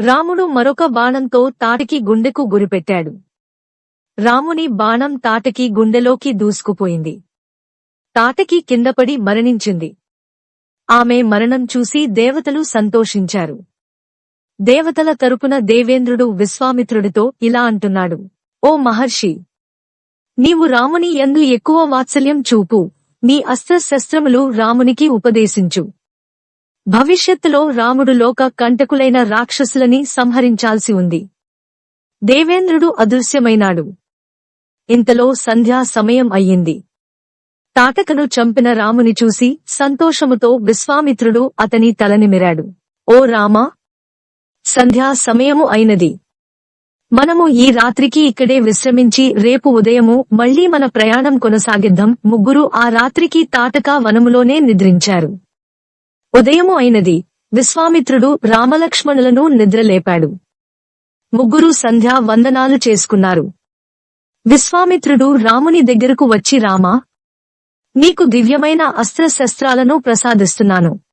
రాముడు మరొక బాణంతో తాటకి గుండెకు గురిపెట్టాడు. రాముని బాణం తాటకి గుండెలోకి దూసుకుపోయింది. తాటకి కిందపడి మరణించింది. ఆమె మరణం చూసి దేవతలు సంతోషించారు. దేవతల తరపున దేవేంద్రుడు విశ్వామిత్రుడితో ఇలా అంటున్నాడు. ఓ మహర్షి! నీవు రాముని ఎందు ఎక్కువ వాత్సల్యం చూపు. నీ అస్త్రశస్త్రములు రామునికి ఉపదేశించు. భవిష్యత్తులో రాముడు లోక కంటకులైన రాక్షసులని సంహరించాల్సి ఉంది. దేవేంద్రుడు అదృశ్యమైనాడు. ఇంతలో సంధ్యా సమయం అయ్యింది. తాటకను చంపిన రాముని చూసి సంతోషముతో విశ్వామిత్రుడు అతని తలనిమిరాడు ఓ రామా! సంధ్యా సమయము అయినది. మనము ఈ రాత్రికి ఇక్కడే విశ్రమించి రేపు ఉదయము మళ్ళీ మన ప్రయాణం కొనసాగిద్దాం. ముగ్గురు ఆ రాత్రికి తాటక వనములోనే నిద్రించారు. ఉదయము అయినది. విశ్వామిత్రుడు రామలక్ష్మణులను నిద్రలేపాడు. ముగ్గురు సంధ్యా వందనాలు చేసుకున్నారు. విశ్వామిత్రుడు రాముని దగ్గరకు వచ్చి రామా నీకు దివ్యమైన అస్త్రశస్త్రాలను ప్రసాదిస్తున్నాను.